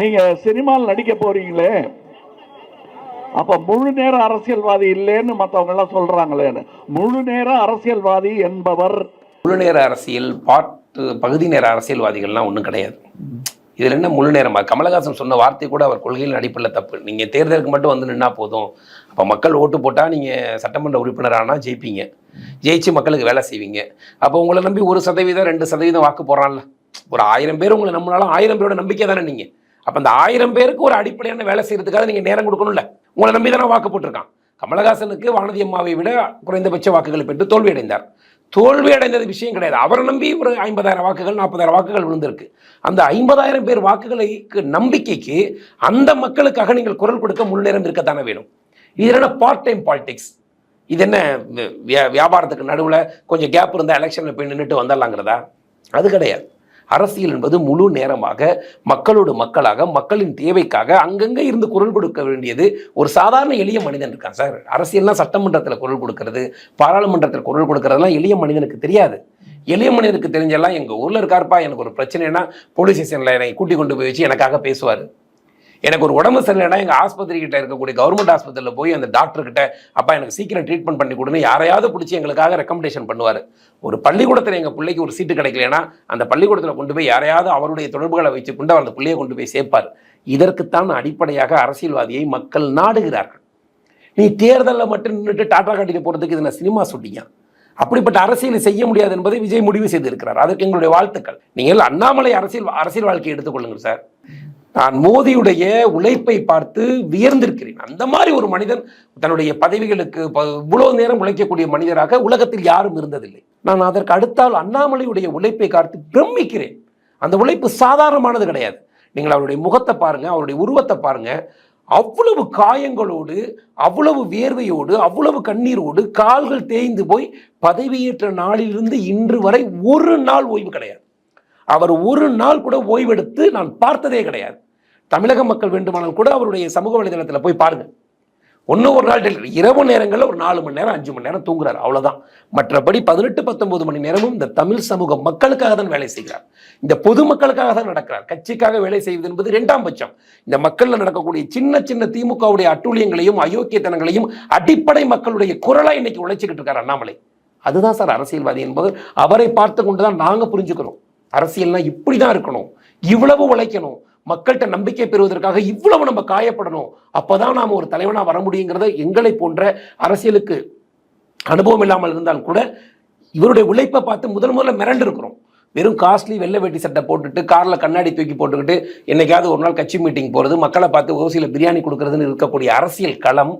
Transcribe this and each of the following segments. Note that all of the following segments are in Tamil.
நீங்க சினிமாவில் நடிக்க போறீங்களே. அப்ப முழு நேர அரசியல்வாதி இல்லைன்னு மத்தவங்க எல்லாம் சொல்றாங்களே. முழு நேர அரசியல்வாதி என்பவர். முழு நேர அரசியல் பாட்டு பகுதி நேர அரசியல்வாதிகள்லாம் ஒன்றும் கிடையாது. இதில் என்ன முழு நேரமா? கமலஹாசன் சொன்ன வார்த்தை கூட அவர் கொள்கையில் நடிப்பில் தப்பு. நீங்கள் தேர்தலுக்கு மட்டும் வந்து நின்னா போதும். அப்போ மக்கள் ஓட்டு போட்டால் நீங்கள் சட்டமன்ற உறுப்பினரானா ஜெயிப்பீங்க. ஜெயிச்சு மக்களுக்கு வேலை செய்வீங்க. அப்போ உங்களை நம்பி ஒரு சதவீதம் ரெண்டு சதவீதம் வாக்கு போடுறான்ல. ஒரு ஆயிரம் பேர் உங்களை நம்மளால ஆயிரம் பேரோட நம்பிக்கை தானே நீங்கள் அப்போ அந்த ஆயிரம் பேருக்கு ஒரு அடிப்படையான வேலை செய்யறதுக்காக நீங்கள் நேரம் கொடுக்கணும்ல. உங்களை நம்பி தானே வாக்கு போட்டிருக்கான். கமலஹாசனுக்கு வானதி அம்மாவை விட குறைந்தபட்ச வாக்குகளை பெற்று தோல்வி அடைந்தார். தோல்வி அடைந்தது விஷயம் கிடையாது. அவரை நம்பி ஒரு ஐம்பதாயிரம் வாக்குகள் நாற்பதாயிரம் வாக்குகள் விழுந்திருக்கு. அந்த ஐம்பதாயிரம் பேர் வாக்குகளுக்கு நம்பிக்கைக்கு அந்த மக்களுக்காக நீங்கள் குரல் கொடுக்க முன்னேறம் இருக்கத்தானே வேணும். இது என்ன பார்ட் டைம் பாலிடிக்ஸ் இது என்ன வியா- வியாபாரத்துக்கு நடுவில் கொஞ்சம் கேப் இருந்தால் எலெக்ஷனில் போய் நின்றுட்டு வந்துடலாங்கிறதா? அது கிடையாது. அரசியல் என்பது முழு நேரமாக மக்களோடு மக்களாக மக்களின் தேவைக்காக அங்கங்கே இருந்து குரல் கொடுக்க வேண்டியது ஒரு சாதாரண எளிய மனிதன் இருக்கான் சார். அரசியல்னா சட்டமன்றத்தில் குரல் கொடுக்கறது பாராளுமன்றத்தில் குரல் கொடுக்கறதெல்லாம் எளிய மனிதனுக்கு தெரியாது. எளிய மனிதனுக்கு தெரிஞ்செல்லாம் எங்கள் ஊரில் இருக்காருப்பா எனக்கு ஒரு பிரச்சனைனா போலீஸ் ஸ்டேஷனில் என்னை கூட்டி கொண்டு போய் வச்சு எனக்காக பேசுவார். எனக்கு ஒரு உடம்பு சரியில்லைனா எங்கள் ஆஸ்பத்திரி கிட்ட இருக்கக்கூடிய கவர்மெண்ட் ஆஸ்பத்திரியில் போய் அந்த டாக்டர்கிட்ட அப்பா எனக்கு சீக்கிரம் ட்ரீட்மெண்ட் பண்ணி கொடுன்னு யாரையாவது பிடிச்சி எங்களுக்காக ரெக்கமெண்டேஷன் பண்ணுவார். ஒரு பள்ளிக்கூடத்தில் எங்கள் பிள்ளைக்கு ஒரு சீட்டு கிடைக்கலனா அந்த பள்ளிக்கூடத்தில் கொண்டு போய் யாரையாவது அவருடைய தொடர்புகளை வச்சுக்கொண்டு அவர் அந்த பிள்ளையை கொண்டு போய் சேர்ப்பார். இதற்குத்தான் அடிப்படையாக அரசியல்வாதியை மக்கள் நாடுகிறார்கள். நீ தேர்தலில் மட்டும் நின்றுட்டு டாடா காட்டிட்டு போகிறதுக்கு இதில் சினிமா சுட்டிங்க அப்படிப்பட்ட அரசியலை செய்ய முடியாது என்பதை விஜய் முடிவு செய்திருக்கிறார். அதற்கு எங்களுடைய வாழ்த்துக்கள். நீங்கள் அண்ணாமலை அரசியல் அரசியல் வாழ்க்கையை எடுத்துக்கொள்ளுங்கள் சார். நான் மோதியுடைய உழைப்பை பார்த்து வியர்ந்திருக்கிறேன். அந்த மாதிரி ஒரு மனிதன் தன்னுடைய பதவிகளுக்கு இவ்வளவு நேரம் உழைக்கக்கூடிய மனிதராக உலகத்தில் யாரும் இருந்ததில்லை. நான் அதற்கு அடுத்தால் அண்ணாமலையுடைய உழைப்பை பார்த்து பிரமிக்கிறேன். அந்த உழைப்பு சாதாரணமானது கிடையாது. நீங்கள் அவருடைய முகத்தை பாருங்க அவருடைய உருவத்தை பாருங்க. அவ்வளவு காயங்களோடு அவ்வளவு வியர்வையோடு அவ்வளவு கண்ணீரோடு கால்கள் தேய்ந்து போய் பதவியேற்ற நாளிலிருந்து இன்று வரை ஒரு நாள் ஓய்வு கிடையாது. அவர் ஒரு நாள் கூட ஓய்வெடுத்து நான் பார்த்ததே கிடையாது. தமிழக மக்கள் வேண்டுமானால் கூட அவருடைய சமூக வலைதளத்தில் போய் பாருங்க. ஒன்று ஒரு நாள் இரவு நேரங்களில் ஒரு நாலு மணி நேரம் அஞ்சு மணி நேரம் தூங்குறாரு. அவ்வளவுதான். மற்றபடி பதினெட்டு பத்தொன்பது மணி நேரமும் இந்த தமிழ் சமூக மக்களுக்காக தான் வேலை செய்கிறார். இந்த பொது மக்களுக்காக தான் நடக்கிறார். கட்சிக்காக வேலை செய்வது என்பது இரண்டாம் பட்சம். இந்த மக்கள்ல நடக்கக்கூடிய சின்ன சின்ன திமுகவுடைய அட்டூழியங்களையும் அயோக்கியத்தனங்களையும் அடிப்படை மக்களுடைய குரலா இன்னைக்கு உழைச்சிக்கிட்டு இருக்கார் அண்ணாமலை. அதுதான் சார் அரசியல்வாதி என்பது. அவரை பார்த்து கொண்டு தான் நாங்க புரிஞ்சுக்கிறோம். அரசியல்னா இப்படி தான் இருக்கணும். இவ்வளவு உழைக்கணும். மக்கள்கிட்ட நம்பிக்கை பெறுவதற்காக இவ்வளவு நம்ம காயப்படணும். அப்போதான் நாம் ஒரு தலைவனாக வர முடியுங்கிறத எங்களை போன்ற அரசியலுக்கு அனுபவம் இல்லாமல் இருந்தாலும் கூட இவருடைய உழைப்பை பார்த்து முதல் முதல்ல மிரண்டு இருக்கிறோம் வெறும் காஸ்ட்லி வெள்ளை வேட்டி சட்டை போட்டுட்டு காரில் கண்ணாடி தூக்கி போட்டுக்கிட்டு என்னைக்காவது ஒரு நாள் கட்சி மீட்டிங் போகிறது மக்களை பார்த்து ஓசியில் பிரியாணி கொடுக்கறதுன்னு இருக்கக்கூடிய அரசியல் களம்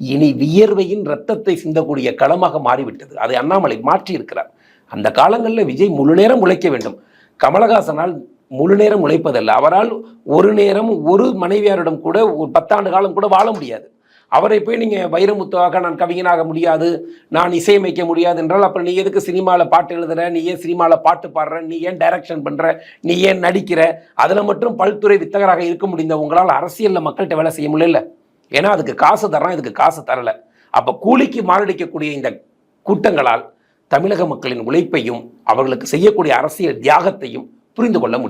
இனி வியர்வையின் ரத்தத்தை சிந்தக்கூடிய களமாக மாறிவிட்டது. அதை அண்ணாமலை மாற்றி இருக்கிறார் அந்த காலங்களில் விஜய் முழு நேரம் உழைக்க வேண்டும். கமலஹாசனால் முழு நேரம் உழைப்பதல்ல. அவரால் ஒரு நேரம் ஒரு மனைவியாரிடம் கூட ஒரு பத்தாண்டு காலம் கூட வாழ முடியாது. அவரை போய் நீங்கள் வைரமுத்துவாக நான் கவிஞனாக முடியாது நான் இசையமைக்க முடியாது என்றால் அப்புறம் நீ எதுக்கு சினிமாவில் பாட்டு எழுதுற? நீ ஏன் சினிமாவில் பாட்டு பாடுற? நீ ஏன் டைரக்ஷன் பண்ணுற நீ ஏன் நடிக்கிற? அதில் மட்டும் பல்துறை வித்தகராக இருக்க முடிந்த உங்களால் அரசியலில் மக்கள்கிட்ட வேலை செய்ய முடியல. ஏன்னா அதுக்கு காசு தர்றான் இதுக்கு காசு தரல. அப்போ கூலிக்கு மாரடிக்கக்கூடிய இந்த கூட்டங்களால் தமிழக மக்களின் உழைப்பையும் அவர்களுக்கு செய்யக்கூடிய அரசியல் தியாகத்தையும் புரிந்து கொள்ள முடியும்.